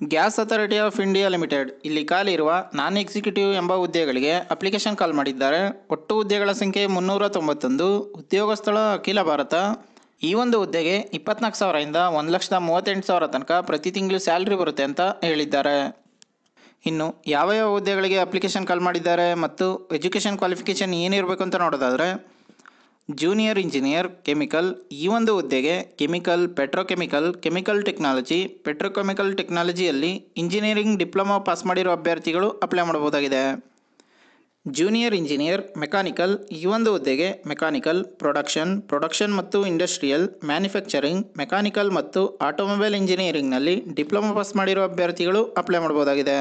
Gas authority of India limited. ಇಲ್ಲಿ ಖಾಲಿ ಇರುವ ನಾನ್ ಎಕ್ಸಿಕ್ಯೂಟಿವ್ ಎಂಬ ಹುದ್ದೆಗಳಿಗೆ ಅಪ್ಲಿಕೇಶನ್ ಕಾಲ್ ಮಾಡಿದ್ದಾರೆ. ಒಟ್ಟು ಹುದ್ದೆಗಳ ಸಂಖ್ಯೆ ಮುನ್ನೂರ ತೊಂಬತ್ತೊಂದು ಉದ್ಯೋಗ ಸ್ಥಳ ಅಖಿಲ ಭಾರತ. ಈ ಒಂದು ಹುದ್ದೆಗೆ ಇಪ್ಪತ್ನಾಲ್ಕು ಸಾವಿರದಿಂದ ಒಂದು ಲಕ್ಷದ ಮೂವತ್ತೆಂಟು ಸಾವಿರ ತನಕ ಪ್ರತಿ ತಿಂಗಳು ಸ್ಯಾಲ್ರಿ ಬರುತ್ತೆ ಅಂತ ಹೇಳಿದ್ದಾರೆ. ಇನ್ನು ಯಾವ ಯಾವ ಹುದ್ದೆಗಳಿಗೆ ಅಪ್ಲಿಕೇಶನ್ ಕಾಲ್ ಮಾಡಿದ್ದಾರೆ ಮತ್ತು ಎಜುಕೇಷನ್ ಕ್ವಾಲಿಫಿಕೇಷನ್ ಏನಿರಬೇಕು ಅಂತ ನೋಡೋದಾದರೆ ಜೂನಿಯರ್ ಇಂಜಿನಿಯರ್ ಕೆಮಿಕಲ್ ಈ ಒಂದು ಹುದ್ದೆಗೆ chemical petrochemical chemical technology petrochemical ಟೆಕ್ನಾಲಜಿಯಲ್ಲಿ engineering diploma pass ಮಾಡಿರೋ ಅಭ್ಯರ್ಥಿಗಳು ಅಪ್ಲೈ ಮಾಡಬಹುದಾಗಿದೆ. ಜೂನಿಯರ್ ಇಂಜಿನಿಯರ್ ಮೆಕ್ಯಾನಿಕಲ್ ಈ ಒಂದು ಹುದ್ದೆಗೆ ಮೆಕ್ಯಾನಿಕಲ್ ಪ್ರೊಡಕ್ಷನ್ ಪ್ರೊಡಕ್ಷನ್ ಮತ್ತು ಇಂಡಸ್ಟ್ರಿಯಲ್ ಮ್ಯಾನುಫ್ಯಾಕ್ಚರಿಂಗ್ ಮೆಕ್ಯಾನಿಕಲ್ ಮತ್ತು ಆಟೋಮೊಬೈಲ್ ಇಂಜಿನಿಯರಿಂಗ್ನಲ್ಲಿ ಡಿಪ್ಲೊಮಾ ಪಾಸ್ ಮಾಡಿರೋ ಅಭ್ಯರ್ಥಿಗಳು ಅಪ್ಲೈ ಮಾಡಬಹುದಾಗಿದೆ.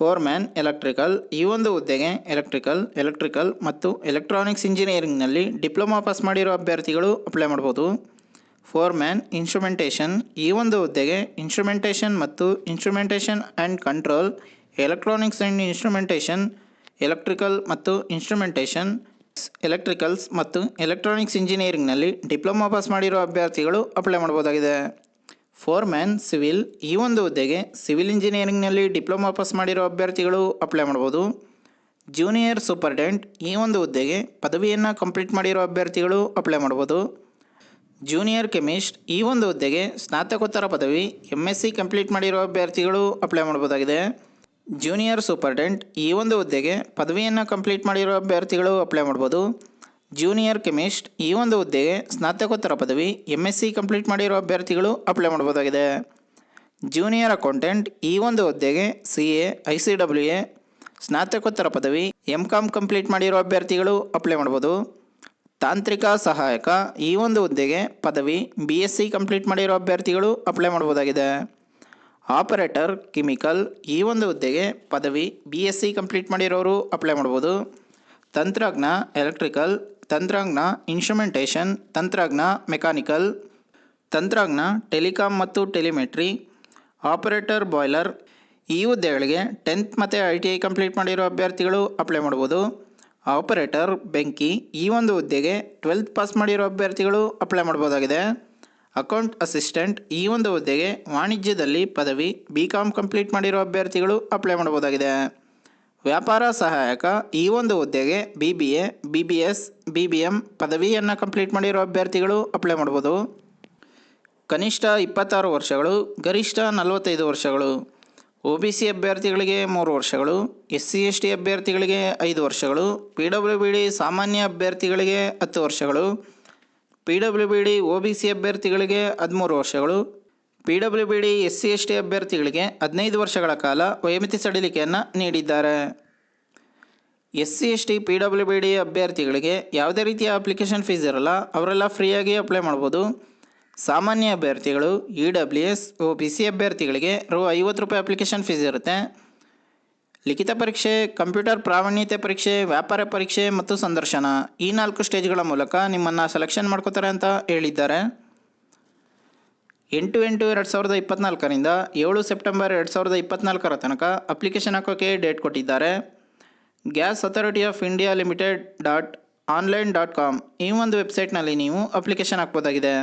ಫೋರ್ಮ್ಯಾನ್ ಎಲೆಕ್ಟ್ರಿಕಲ್, ಈ ಒಂದು ಹುದ್ದೆಗೆ ಎಲೆಕ್ಟ್ರಿಕಲ್ ಎಲೆಕ್ಟ್ರಿಕಲ್ ಮತ್ತು ಎಲೆಕ್ಟ್ರಾನಿಕ್ಸ್ ಇಂಜಿನಿಯರಿಂಗ್ನಲ್ಲಿ ಡಿಪ್ಲೊಮಾ ಪಾಸ್ ಮಾಡಿರೋ ಅಭ್ಯರ್ಥಿಗಳು ಅಪ್ಲೈ ಮಾಡ್ಬೋದು. ಫೋರ್ಮ್ಯಾನ್ ಇನ್ಸ್ಟ್ರುಮೆಂಟೇಷನ್, ಈ ಒಂದು ಹುದ್ದೆಗೆ ಇನ್ಸ್ಟ್ರುಮೆಂಟೇಷನ್ ಮತ್ತು instrumentation and control, electronics and instrumentation, electrical ಮತ್ತು ಇನ್ಸ್ಟ್ರುಮೆಂಟೇಷನ್, ಎಲೆಕ್ಟ್ರಿಕಲ್ಸ್ ಮತ್ತು ಎಲೆಕ್ಟ್ರಾನಿಕ್ಸ್ ಇಂಜಿನಿಯರಿಂಗ್ನಲ್ಲಿ ಡಿಪ್ಲೊಮಾ ಪಾಸ್ ಮಾಡಿರೋ ಅಭ್ಯರ್ಥಿಗಳು ಅಪ್ಲೈ ಮಾಡ್ಬೋದಾಗಿದೆ. ಫೋರ್ಮ್ಯಾನ್ ಸಿವಿಲ್ ಈ ಒಂದು ಹುದ್ದೆಗೆ ಸಿವಿಲ್ ಇಂಜಿನಿಯರಿಂಗ್ನಲ್ಲಿ ಡಿಪ್ಲೊಮಾ ಪಾಸ್ ಮಾಡಿರೋ ಅಭ್ಯರ್ಥಿಗಳು ಅಪ್ಲೈ ಮಾಡ್ಬೋದು. ಜೂನಿಯರ್ ಸೂಪರ್ಡೆಂಟ್ ಈ ಒಂದು ಹುದ್ದೆಗೆ ಪದವಿಯನ್ನು ಕಂಪ್ಲೀಟ್ ಮಾಡಿರೋ ಅಭ್ಯರ್ಥಿಗಳು ಅಪ್ಲೈ ಮಾಡ್ಬೋದು. ಜೂನಿಯರ್ ಕೆಮಿಸ್ಟ್ ಈ ಒಂದು ಹುದ್ದೆಗೆ ಸ್ನಾತಕೋತ್ತರ ಪದವಿ ಎಂ ಎಸ್ ಸಿ ಕಂಪ್ಲೀಟ್ ಮಾಡಿರೋ ಅಭ್ಯರ್ಥಿಗಳು ಅಪ್ಲೈ ಮಾಡ್ಬೋದಾಗಿದೆ. ಜೂನಿಯರ್ ಸೂಪರ್ಡೆಂಟ್ ಈ ಒಂದು ಹುದ್ದೆಗೆ ಪದವಿಯನ್ನು ಕಂಪ್ಲೀಟ್ ಮಾಡಿರೋ ಅಭ್ಯರ್ಥಿಗಳು ಅಪ್ಲೈ ಮಾಡ್ಬೋದು. ಜೂನಿಯರ್ ಕೆಮಿಸ್ಟ್ ಈ ಒಂದು ಹುದ್ದೆಗೆ ಸ್ನಾತಕೋತ್ತರ ಪದವಿ ಎಂ ಎಸ್ ಸಿ ಕಂಪ್ಲೀಟ್ ಮಾಡಿರುವ ಅಭ್ಯರ್ಥಿಗಳು ಅಪ್ಲೈ ಮಾಡ್ಬೋದಾಗಿದೆ ಜೂನಿಯರ್ ಅಕೌಂಟೆಂಟ್ ಈ ಒಂದು ಹುದ್ದೆಗೆ C A I C W A ಸ್ನಾತಕೋತ್ತರ ಪದವಿ ಎಂ ಕಾಮ್ ಕಂಪ್ಲೀಟ್ ಮಾಡಿರುವ ಅಭ್ಯರ್ಥಿಗಳು ಅಪ್ಲೈ ಮಾಡ್ಬೋದು ತಾಂತ್ರಿಕ ಸಹಾಯಕ ಈ ಒಂದು ಹುದ್ದೆಗೆ ಪದವಿ ಬಿ ಎಸ್ ಸಿ ಕಂಪ್ಲೀಟ್ ಮಾಡಿರುವ ಅಭ್ಯರ್ಥಿಗಳು ಅಪ್ಲೈ ಮಾಡ್ಬೋದಾಗಿದೆ ಆಪರೇಟರ್ ಕೆಮಿಕಲ್ ಈ ಒಂದು ಹುದ್ದೆಗೆ ಪದವಿ ಬಿ ಎಸ್ ಸಿ ಕಂಪ್ಲೀಟ್ ಮಾಡಿರೋರು ಅಪ್ಲೈ ಮಾಡ್ಬೋದು ತಂತ್ರಜ್ಞ ಎಲೆಕ್ಟ್ರಿಕಲ್ ತಂತ್ರಜ್ಞ ಇನ್ಸ್ಟ್ರುಮೆಂಟೇಷನ್ ತಂತ್ರಜ್ಞ ಮೆಕ್ಯಾನಿಕಲ್ ತಂತ್ರಜ್ಞ ಟೆಲಿಕಾಂ ಮತ್ತು ಟೆಲಿಮೆಟ್ರಿ ಆಪರೇಟರ್ ಬಾಯ್ಲರ್ ಈ ಹುದ್ದೆಗಳಿಗೆ ಟೆಂತ್ ಮತ್ತು ಐ ಟಿ ಐ ಕಂಪ್ಲೀಟ್ ಮಾಡಿರೋ ಅಭ್ಯರ್ಥಿಗಳು ಅಪ್ಲೈ ಮಾಡ್ಬೋದು. ಆಪರೇಟರ್ ಬೆಂಕಿ ಈ ಒಂದು ಹುದ್ದೆಗೆ ಟ್ವೆಲ್ತ್ ಪಾಸ್ ಮಾಡಿರೋ ಅಭ್ಯರ್ಥಿಗಳು ಅಪ್ಲೈ ಮಾಡ್ಬೋದಾಗಿದೆ. ಅಕೌಂಟ್ ಅಸಿಸ್ಟೆಂಟ್ ಈ ಒಂದು ಹುದ್ದೆಗೆ ವಾಣಿಜ್ಯದಲ್ಲಿ ಪದವಿ ಬಿ ಕಾಮ್ ಕಂಪ್ಲೀಟ್ ಮಾಡಿರೋ ಅಭ್ಯರ್ಥಿಗಳು ಅಪ್ಲೈ ಮಾಡ್ಬೋದಾಗಿದೆ. ವ್ಯಾಪಾರ ಸಹಾಯಕ ಈ ಒಂದು ಹುದ್ದೆಗೆ B B A B B S B B M ಪದವಿಯನ್ನು ಕಂಪ್ಲೀಟ್ ಮಾಡಿರೋ ಅಭ್ಯರ್ಥಿಗಳು ಅಪ್ಲೈ ಮಾಡ್ಬೋದು. ಕನಿಷ್ಠ ಇಪ್ಪತ್ತಾರು ವರ್ಷಗಳು, ಗರಿಷ್ಠ ನಲವತ್ತೈದು ವರ್ಷಗಳು. ಒ ಬಿ ಸಿ ಅಭ್ಯರ್ಥಿಗಳಿಗೆ ಮೂರು ವರ್ಷಗಳು, ಎಸ್ ಸಿ, ಎಸ್ ಟಿ ಅಭ್ಯರ್ಥಿಗಳಿಗೆ ಐದು ವರ್ಷಗಳು, ಪಿ ಡಬ್ಲ್ಯೂ ಬಿ ಡಿ ಸಾಮಾನ್ಯ ಅಭ್ಯರ್ಥಿಗಳಿಗೆ ಹತ್ತು ವರ್ಷಗಳು, P W B D, O B C ಅಭ್ಯರ್ಥಿಗಳಿಗೆ ಹದಿಮೂರು ವರ್ಷಗಳು P W B D, S C S T ಅಭ್ಯರ್ಥಿಗಳಿಗೆ ಹದಿನೈದು ವರ್ಷಗಳ ಕಾಲ ವಯೋಮಿತಿ ಸಡಿಲಿಕೆಯನ್ನು ನೀಡಿದ್ದಾರೆ. S C S T, P W B D ಅಭ್ಯರ್ಥಿಗಳಿಗೆ ಯಾವುದೇ ರೀತಿಯ ಅಪ್ಲಿಕೇಶನ್ ಫೀಸ್ ಇರಲ್ಲ, ಅವರೆಲ್ಲ ಫ್ರೀಯಾಗಿ ಅಪ್ಲೈ ಮಾಡ್ಬೋದು. ಸಾಮಾನ್ಯ ಅಭ್ಯರ್ಥಿಗಳು, E W S, O B C ಅಭ್ಯರ್ಥಿಗಳಿಗೆ ರು ಐವತ್ತು ರೂಪಾಯಿ ಅಪ್ಲಿಕೇಶನ್ ಫೀಸ್ ಇರುತ್ತೆ. ಲಿಖಿತ ಪರೀಕ್ಷೆ, ಕಂಪ್ಯೂಟರ್ ಪ್ರಾವೀಣ್ಯತೆ ಪರೀಕ್ಷೆ, ವ್ಯಾಪಾರ ಪರೀಕ್ಷೆ ಮತ್ತು ಸಂದರ್ಶನ ಈ ನಾಲ್ಕು ಸ್ಟೇಜ್ಗಳ ಮೂಲಕ ನಿಮ್ಮನ್ನು ಸೆಲೆಕ್ಷನ್ ಮಾಡ್ಕೋತಾರೆ ಅಂತ ಹೇಳಿದ್ದಾರೆ. ಎಂಟು ಎಂಟು ಎರಡು ಸಾವಿರದ ಇಪ್ಪತ್ನಾಲ್ಕರಿಂದ ಏಳು ಸೆಪ್ಟೆಂಬರ್ ಎರಡು ಸಾವಿರದ ಇಪ್ಪತ್ನಾಲ್ಕರ ತನಕ ಅಪ್ಲಿಕೇಶನ್ ಹಾಕೋಕ್ಕೆ ಡೇಟ್ ಕೊಟ್ಟಿದ್ದಾರೆ. Gas authority of India limited dot online dot com ಈ ಒಂದು ವೆಬ್ಸೈಟ್ನಲ್ಲಿ ನೀವು ಅಪ್ಲಿಕೇಶನ್ ಹಾಕ್ಬೋದಾಗಿದೆ.